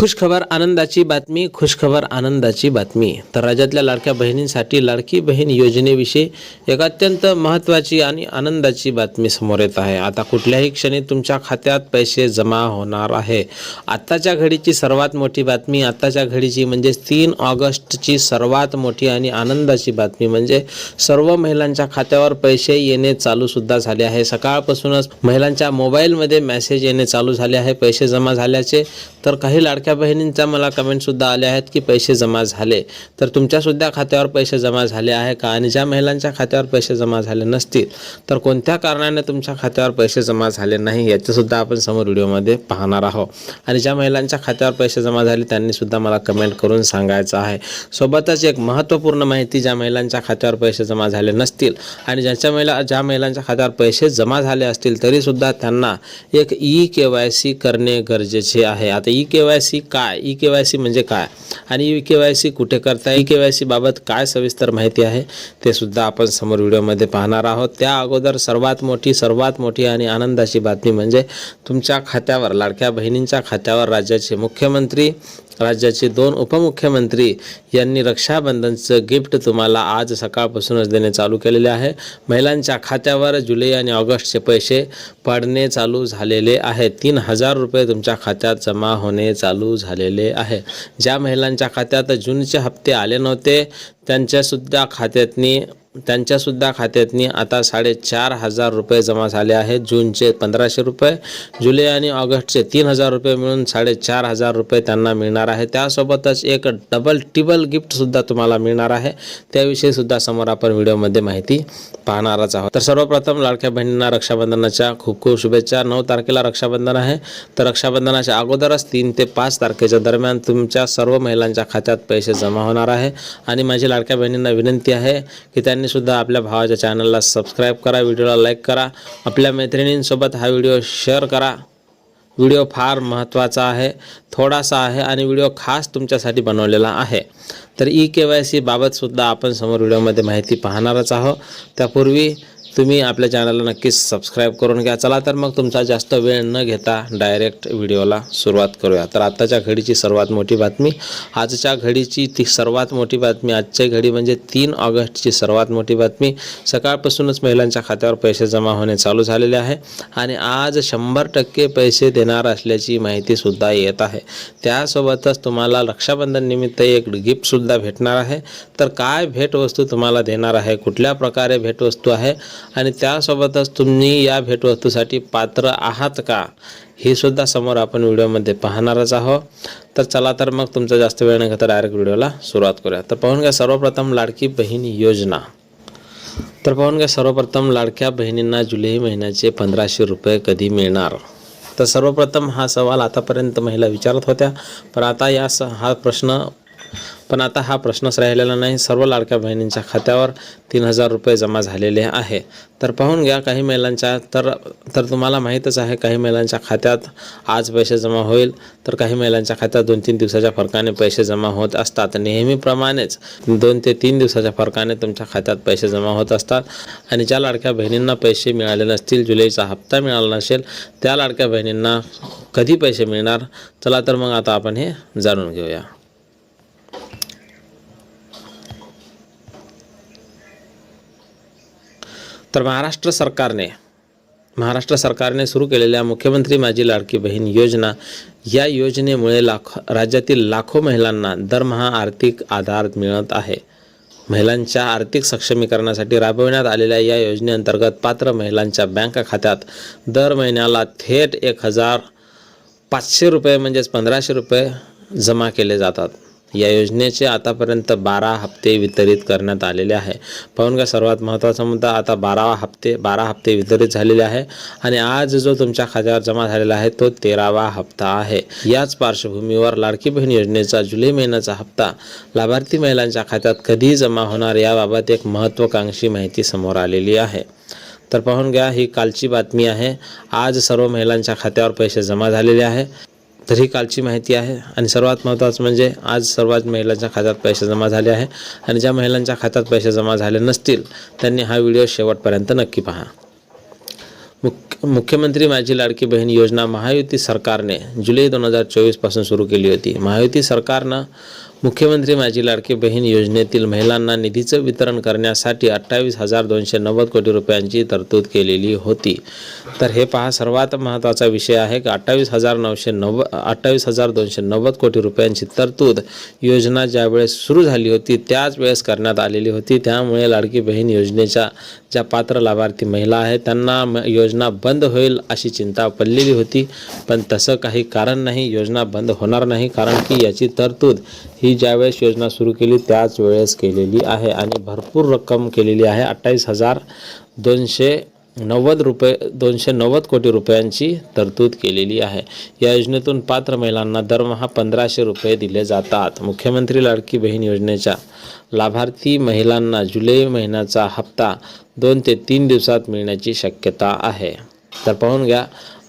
खुशखबर आनंदाची बातमी खुशखबर आनंदाची बातमी. तर राज्यातल्या लाडक्या बहिणींसाठी लाडकी बहीण योजनेविषयी एक अत्यंत महत्त्वाची आणि आनंदाची बातमी समोर येत आहे. आता कुठल्याही क्षणी तुमच्या खात्यात पैसे जमा होणार आहे. आत्ताच्या घडीची सर्वात मोठी बातमी आत्ताच्या घडीची म्हणजे तीन ऑगस्टची सर्वात मोठी आणि आनंदाची बातमी म्हणजे सर्व महिलांच्या खात्यावर पैसे येणे चालूसुद्धा झाले आहे. सकाळपासूनच महिलांच्या मोबाईलमध्ये मेसेज येणे चालू झाले आहे. पैसे जमा झाल्याचे तर काही लाडक्या बहिणींच्या मला कमेंटसुद्धा आल्या आहेत की पैसे जमा झाले. तर तुमच्यासुद्धा खात्यावर पैसे जमा झाले आहे का? आणि ज्या महिलांच्या खात्यावर पैसे जमा झाले नसतील तर कोणत्या कारणाने तुमच्या खात्यावर पैसे जमा झाले नाही याचंसुद्धा आपण समोर व्हिडिओमध्ये पाहणार आहोत. आणि ज्या महिलांच्या खात्यावर पैसे जमा झाले त्यांनीसुद्धा मला कमेंट करून सांगायचं आहे. सोबतच एक महत्त्वपूर्ण माहिती ज्या महिलांच्या खात्यावर पैसे जमा झाले नसतील आणि ज्यांच्या महिला ज्या महिलांच्या खात्यावर पैसे जमा झाले असतील तरीसुद्धा त्यांना एक ई के वाय सी करणे गरजेचे आहे. आता ई के वाय सी काय? ई के वाय सी म्हणजे काय? आणि ई के वाय सी कुठे करता ई के वाय सी बाबत काय सविस्तर माहिती आहे? ते सुद्धा आपण समोर व्हिडिओमध्ये पाहणार आहोत. त्या अगोदर सर्वात मोठी सर्वात मोठी आणि आनंदाची बातमी म्हणजे तुमच्या खात्यावर लाडक्या बहिणींच्या खात्यावर राज्याचे मुख्यमंत्री राज्याचे दोन उपमुख्यमंत्री यांनी रक्षाबंधनचं गिफ्ट तुम्हाला आज सकाळपासूनच देणे चालू केलेले आहे. महिलांच्या खात्यावर जुलै आणि ऑगस्टचे पैसे पडणे चालू झालेले आहे. तीन हजार रुपये तुमच्या खात्यात जमा होणे चालू झालेले आहे. ज्या महिलांच्या खात्यात जूनचे हप्ते आले नव्हते त्यांच्यासुद्धा खात्यातनी त्यांच्यासुद्धा खात्यातनी आता साडेचार हजार रुपये जमा झाले आहेत. जूनचे पंधराशे रुपये जुलै आणि ऑगस्टचे तीन हजार रुपये मिळून साडेचार हजार रुपये त्यांना मिळणार आहे. त्यासोबतच एक डबल टिबल गिफ्टसुद्धा तुम्हाला मिळणार आहे. त्याविषयी सुद्धा समोर आपण व्हिडिओमध्ये माहिती पाहणारच आहोत. तर सर्वप्रथम लाडक्या बहिणींना रक्षाबंधनाच्या खूप खूप शुभेच्छा. नऊ तारखेला रक्षाबंधन आहे. तर रक्षाबंधनाच्या अगोदरच तीन ते पाच तारखेच्या दरम्यान तुमच्या सर्व महिलांच्या खात्यात पैसे जमा होणार आहे. आणि माझी लाडक्या बहिणींना विनंती आहे की त्यांनी सुद्धा आपल्या भावाच्या चॅनलला सबस्क्राईब करा व्हिडिओला लाईक करा. आपल्या मैत्रिणींसोबत हा व्हिडिओ शेअर करा. व्हिडिओ फार महत्त्वाचा आहे थोडासा आहे आणि व्हिडिओ खास तुमच्यासाठी बनवलेला आहे. तर ई के वाय सी बाबतसुद्धा आपण समोर व्हिडिओमध्ये माहिती पाहणारच आहोत. त्यापूर्वी तुम्ही आपल्या चॅनलला नक्कीच सबस्क्राईब करून घ्या. चला तर मग तुमचा जास्त वेळ न घेता डायरेक्ट व्हिडिओला सुरुवात करूया. तर आत्ताच्या घडीची सर्वात मोठी बातमी आजच्या घडीची ती सर्वात मोठी बातमी आजच्या घडी म्हणजे तीन ऑगस्टची सर्वात मोठी बातमी. सकाळपासूनच महिलांच्या खात्यावर पैसे जमा होणे चालू झालेले आहे आणि आज शंभर टक्के पैसे देणार असल्याची माहितीसुद्धा येत आहे. त्यासोबतच तुम्हाला रक्षाबंधन निमित्त एक गिफ्टसुद्धा भेटणार आहे. तर काय भेटवस्तू तुम्हाला देणार आहे? कुठल्या प्रकारे भेटवस्तू आहे? आणि त्यासोबतच तुम्ही या भेटवस्तूसाठी पात्र आहात का हे सुद्धा समोर आपण व्हिडिओमध्ये पाहणारच आहोत. तर चला तर मग तुमचा जास्त वेळ न घेता डायरेक्ट व्हिडिओला सुरुवात करूया. तर पाहून घ्या सर्वप्रथम लाडकी बहीण योजना. तर पाहून घ्या सर्वप्रथम लाडक्या बहिणींना जुलै महिन्याचे पंधराशे रुपये कधी मिळणार? तर सर्वप्रथम हा सवाल आतापर्यंत महिला विचारत होत्या पण आता या स हा प्रश्न पण आता हा प्रश्नच राहिलेला नाही. सर्व लाडक्या बहिणींच्या खात्यावर तीन हजार रुपये जमा झालेले आहे. तर पाहून घ्या काही महिलांच्या तर तर तुम्हाला माहीतच आहे काही महिलांच्या खात्यात आज पैसे जमा होईल. तर काही महिलांच्या खात्यात दोन तीन दिवसाच्या फरकाने पैसे जमा होत असतात. नेहमीप्रमाणेच दोन ते तीन दिवसाच्या फरकाने तुमच्या खात्यात पैसे जमा होत असतात. आणि ज्या लाडक्या बहिणींना पैसे मिळाले नसतील जुलैचा हप्ता मिळाला नसेल त्या लाडक्या बहिणींना कधी पैसे मिळणार? चला तर मग आता आपण हे जाणून घेऊया. तर महाराष्ट्र सरकारने महाराष्ट्र सरकारने सुरू केलेल्या मुख्यमंत्री माझी लाडकी बहीण योजना या योजनेमुळे लाख राज्यातील लाखो महिलांना दरमहा आर्थिक आधार मिळत आहे. महिलांच्या आर्थिक सक्षमीकरणासाठी राबविण्यात आलेल्या या योजनेअंतर्गत पात्र महिलांच्या बँक खात्यात दर महिन्याला थेट एक हजार पाचशे रुपये म्हणजेच पंधराशे रुपये जमा केले जातात. या योजनेचे आतापर्यंत बारा हप्ते वितरित करण्यात आलेले आहे. पाहून का सर्वात महत्त्वाचा मुद्दा आता बारा हप्ते बारा हप्ते वितरित झालेले आहे आणि आज जो तुमच्या खात्यावर जमा झालेला आहे तो तेरावा हप्ता आहे. याच पार्श्वभूमीवर लाडकी बहीण योजनेचा जुलै महिन्याचा हप्ता लाभार्थी महिलांच्या खात्यात कधी जमा होणार याबाबत एक महत्त्वाकांक्षी माहिती समोर आलेली आहे. तर पाहून घ्या ही कालची बातमी आहे. आज सर्व महिलांच्या खात्यावर पैसे जमा झालेले आहे. तर ही कालची माहिती आहे. आणि सर्वात महत्त्वाचं म्हणजे आज सर्वात महिलांच्या खात्यात पैसे जमा झाले आहे. आणि ज्या महिलांच्या खात्यात पैसे जमा झाले नसतील त्यांनी हा व्हिडिओ शेवटपर्यंत नक्की पहा. मुख्य मुख्यमंत्री माझी लाडकी बहीण योजना महायुती सरकारने जुलै दोन हजार चोवीसपासून सुरू केली होती. महायुती सरकारनं मुख्यमंत्री माझी लाडकी बहीण योजनेतील महिलांना निधीचं वितरण करण्यासाठी अठ्ठावीस हजार दोनशे नव्वद कोटी रुपयांची तरतूद केलेली होती. तर हे पहा सर्वात महत्त्वाचा विषय आहे की अठ्ठावीस हजार नऊशे नव्वद अठ्ठावीस हजार दोनशे नव्वद कोटी रुपयांची तरतूद योजना ज्यावेळेस सुरू झाली होती त्याच वेळेस करण्यात आलेली होती. त्यामुळे लाडकी बहीण योजनेच्या ज्या पात्र लाभार्थी महिला आहेत त्यांना म- योजना बंद होईल अशी चिंता पडलेली होती. पण तसं काही कारण नाही योजना बंद होणार नाही कारण की याची तरतूद ही ज्यावेळेस योजना सुरू केली त्याच वेळेस केलेली आहे आणि भरपूर रक्कम केलेली आहे. अठ्ठावीस हजार दोनशे नव्वद रुपये दोनशे नव्वद कोटी रुपयांची तरतूद केलेली आहे. या योजनेतून पात्र महिलांना दरमहा पंधराशे रुपये दिले जातात. मुख्यमंत्री लाडकी बहीण योजनेच्या लाभार्थी महिलांना जुलै महिन्याचा हप्ता दोन ते तीन दिवसात मिळण्याची शक्यता आहे. तर पाहून घ्या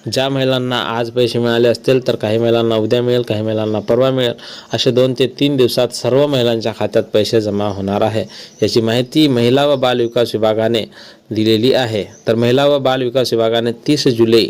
ज्या महिलांना आज पैसे मिळाले असतील तर काही महिलांना उद्या मिळेल काही महिलांना परवा मिळेल. असे दोन ते तीन दिवसात सर्व महिलांच्या खात्यात पैसे जमा होणार आहे. याची माहिती महिला व बाल विकास विभागाने दिलेली आहे. तर महिला व बाल विकास विभागाने तीस जुलै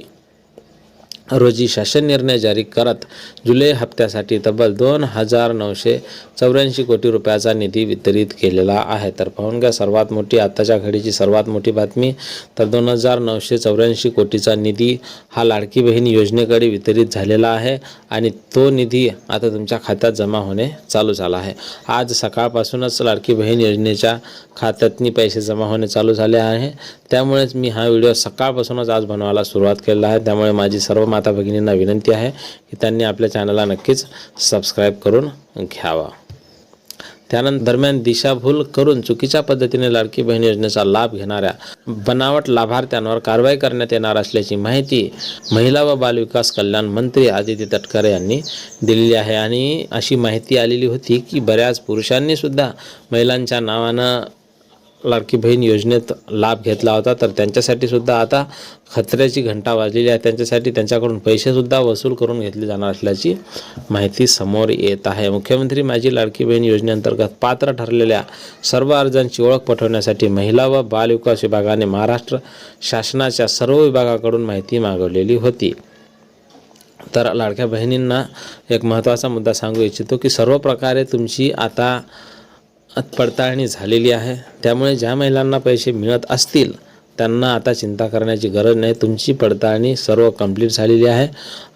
रोजी शासन निर्णय जारी करत जुलै हप्त्यासाठी तब्बल दोन हजार नऊशे चौऱ्याऐंशी कोटी रुपयाचा निधी वितरित केलेला आहे. तर पाहून घ्या सर्वात मोठी आत्ताच्या घडीची सर्वात मोठी बातमी. तर दोन हजार नऊशे चौऱ्याऐंशी कोटीचा निधी हा लाडकी बहीण योजनेकडे वितरित झालेला आहे आणि तो निधी आता तुमच्या खात्यात जमा होणे चालू झाला आहे. आज सकाळपासूनच लाडकी बहीण योजनेच्या खात्यातनी पैसे जमा होणे चालू झाले आहे. त्यामुळेच मी हा व्हिडिओ सकाळपासूनच आज बनवायला सुरुवात केलेला आहे. त्यामुळे माझी सर्व माता भगिनींना विनंती आहे की त्यांनी आपल्या चॅनलला नक्कीच सबस्क्राईब करून घ्यावा. त्यानंतर दरम्यान दिशाभूल करून चुकीच्या पद्धतीने लाडकी बहीण योजनेचा लाभ घेणाऱ्या बनावट लाभार्थ्यांवर कारवाई करण्यात येणार असल्याची माहिती महिला व बालविकास कल्याण मंत्री आदिती तटकरे यांनी दिलेली आहे. आणि अशी माहिती आलेली होती की बऱ्याच पुरुषांनी सुद्धा महिलांच्या नावानं लाडकी बहीण योजनेत लाभ घेतला होता तर त्यांच्यासाठी सुद्धा आता खतऱ्याची घंटा वाजलेली आहे. त्यांच्यासाठी त्यांच्याकडून पैसेसुद्धा वसूल करून घेतले जाणार असल्याची माहिती समोर येत आहे. मुख्यमंत्री माझी लाडकी बहीण योजनेअंतर्गत पात्र ठरलेल्या सर्व अर्जांची ओळख पटवण्यासाठी महिला व बालविकास विभागाने महाराष्ट्र शासनाच्या सर्व विभागाकडून माहिती मागवलेली होती. तर लाडक्या बहिणींना एक महत्त्वाचा मुद्दा सांगू इच्छितो की सर्व प्रकारे तुमची आता पडताळणी झालेली आहे. त्यामुळे ज्या महिलांना पैसे मिळत असतील त्यांना आता चिंता करण्याची गरज नाही. तुमची पडताळणी सर्व कंप्लीट झालेली आहे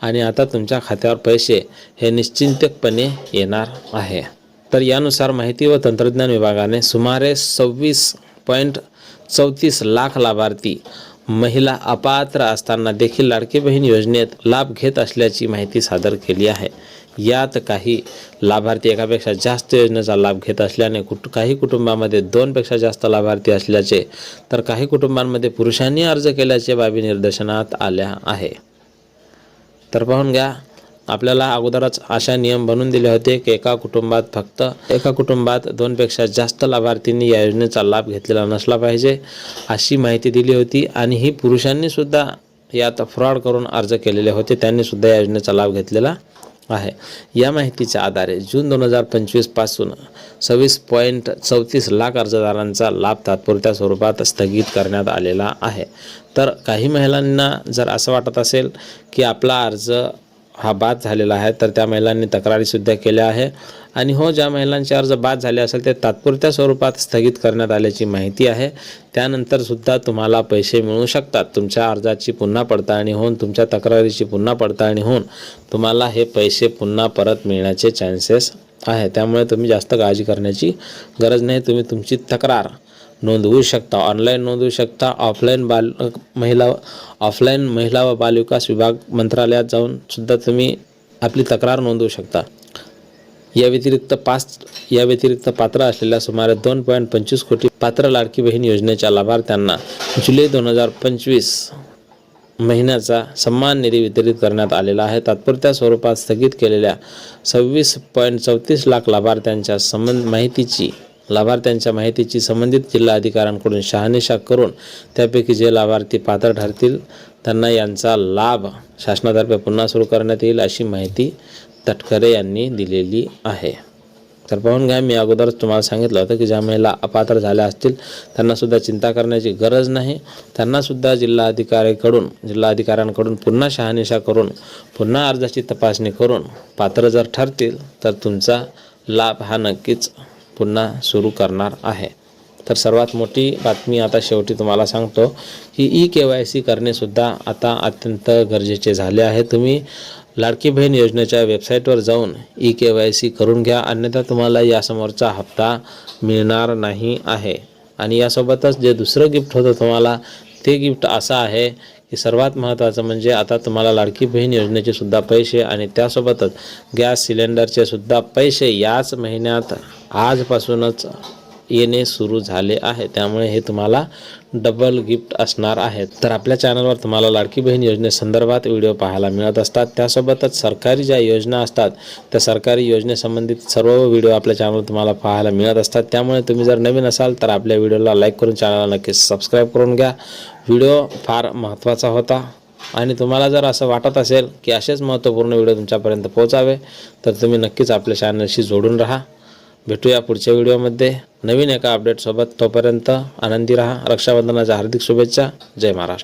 आणि आता तुमच्या खात्यावर पैसे हे निश्चिंतपणे येणार आहे. तर यानुसार माहिती व तंत्रज्ञान विभागाने सुमारे सव्वीस पॉईंट चौतीस लाख लाभार्थी महिला अपात्र असताना देखील लाडकी बहीण योजनेत लाभ घेत असल्याची माहिती सादर केली आहे. यात काही लाभार्थी एकापेक्षा जास्त योजनेचा लाभ घेत असल्याने कुट काही कुटुंबामध्ये दोनपेक्षा जास्त लाभार्थी असल्याचे तर काही कुटुंबांमध्ये पुरुषांनी अर्ज केल्याचे बाबी निदर्शनात आल्या आहे. तर पाहून घ्या आपल्याला अगोदरच अशा नियम बनवून दिले होते की एका कुटुंबात फक्त एका कुटुंबात दोनपेक्षा जास्त लाभार्थींनी या योजनेचा लाभ घेतलेला नसला पाहिजे अशी माहिती दिली होती आणि ही पुरुषांनीसुद्धा यात फ्रॉड करून अर्ज केलेले होते त्यांनीसुद्धा या योजनेचा लाभ घेतलेला आहे. या माहितीच्या आधारे जून दोन हजार पंचवीसपासून सव्वीस पॉईंट चौतीस लाख अर्जदारांचा लाभ तात्पुरत्या स्वरूपात स्थगित करण्यात आलेला आहे. तर काही महिलांना जर असं वाटत असेल की आपला अर्ज हा बाद झालेला आहे तर त्या महिलांनी तक्रारीसुद्धा केल्या आहे. आणि हो ज्या महिलांचे अर्ज बाद झाले असेल ते तात्पुरत्या स्वरूपात स्थगित करण्यात आल्याची माहिती आहे. त्यानंतरसुद्धा तुम्हाला पैसे मिळू शकतात. तुमच्या अर्जाची पुन्हा पडताळणी होऊन तुमच्या तक्रारीची पुन्हा पडताळणी होऊन तुम्हाला हे पैसे पुन्हा परत मिळण्याचे चान्सेस आहे त्यामुळे तुम्ही जास्त काळजी करण्याची गरज नाही. तुम्ही तुमची तक्रार नोंदवू शकता. ऑनलाईन नोंदवू शकता. ऑफलाईन बाल महिला ऑफलाईन महिला व बालविकास विभाग मंत्रालयात जाऊन सुद्धा तुम्ही आपली तक्रार नोंदवू शकता. या व्यतिरिक्त पाच या व्यतिरिक्त पात्र असलेल्या सुमारे दोन पॉईंट पंचवीस कोटी पात्र लाडकी बहीण योजनेच्या लाभार्थ्यांना जुलै दोन हजार पंचवीस महिन्याचा सन्मान निधी वितरित करण्यात आलेला आहे. तात्पुरत्या स्वरूपात स्थगित केलेल्या सव्वीस पॉईंट चौतीस लाख लाभार्थ्यांच्या संबंध माहितीची लाभार्थ्यांच्या माहितीची संबंधित जिल्हा अधिकाऱ्यांकडून शहानिशा करून त्यापैकी जे लाभार्थी पात्र ठरतील त्यांना यांचा लाभ शासनातर्फे पुन्हा सुरू करण्यात येईल अशी माहिती तटकरे यांनी दिलेली आहे. तर पाहून घ्या मी अगोदरच तुम्हाला सांगितलं होतं की ज्या महिला अपात्र झाल्या असतील त्यांनासुद्धा चिंता करण्याची गरज नाही. त्यांनासुद्धा जिल्हाधिकाऱ्याकडून जिल्हाधिकाऱ्यांकडून पुन्हा शहानिशा करून पुन्हा अर्जाची तपासणी करून पात्र जर ठरतील तर तुमचा लाभ हा नक्कीच पुन्हा सुरू करणार आहे. तर सर्वात मोठी बातमी आता शेवटी तुम्हाला सांगतो की ई के वाय सी करणेसुद्धा आता अत्यंत गरजेचे झाले आहे. तुम्ही लाडकी बहीण योजनेच्या वेबसाईटवर जाऊन ई के वाय सी करून घ्या अन्यथा तुम्हाला यासमोरचा हप्ता मिळणार नाही आहे. आणि यासोबतच जे दुसरं गिफ्ट होतं तुम्हाला ते गिफ्ट असं आहे की सर्वात महत्त्वाचं म्हणजे आता तुम्हाला लाडकी बहीण योजनेचे सुद्धा पैसे आणि त्यासोबतच गॅस सिलेंडरचे सुद्धा पैसे याच महिन्यात आजपासूनच येणे सुरू झाले आहे. त्यामुळे हे तुम्हाला डबल गिफ्ट असणार आहेत तर आपल्या चॅनलवर तुम्हाला लाडकी बहीण योजनेसंदर्भात व्हिडिओ पाहायला मिळत असतात. त्यासोबतच सरकारी ज्या योजना असतात त्या सरकारी योजनेसंबंधित सर्व व्हिडिओ आपल्या चॅनलवर तुम्हाला पाहायला मिळत असतात. त्यामुळे तुम्ही जर नवीन असाल तर आपल्या व्हिडिओला लाईक करून चॅनलला नक्कीच सबस्क्राईब करून घ्या. व्हिडिओ फार महत्त्वाचा होता. आणि तुम्हाला जर असं वाटत असेल की असेच महत्त्वपूर्ण व्हिडिओ तुमच्यापर्यंत पोहोचावे तर तुम्ही नक्कीच आपल्या चॅनलशी जोडून राहा. भेटूया पुढच्या व्हिडिओमध्ये नवीन एका अपडेटसोबत तोपर्यंत आनंदी राहा. रक्षाबंधनाच्या हार्दिक शुभेच्छा. जय महाराष्ट्र.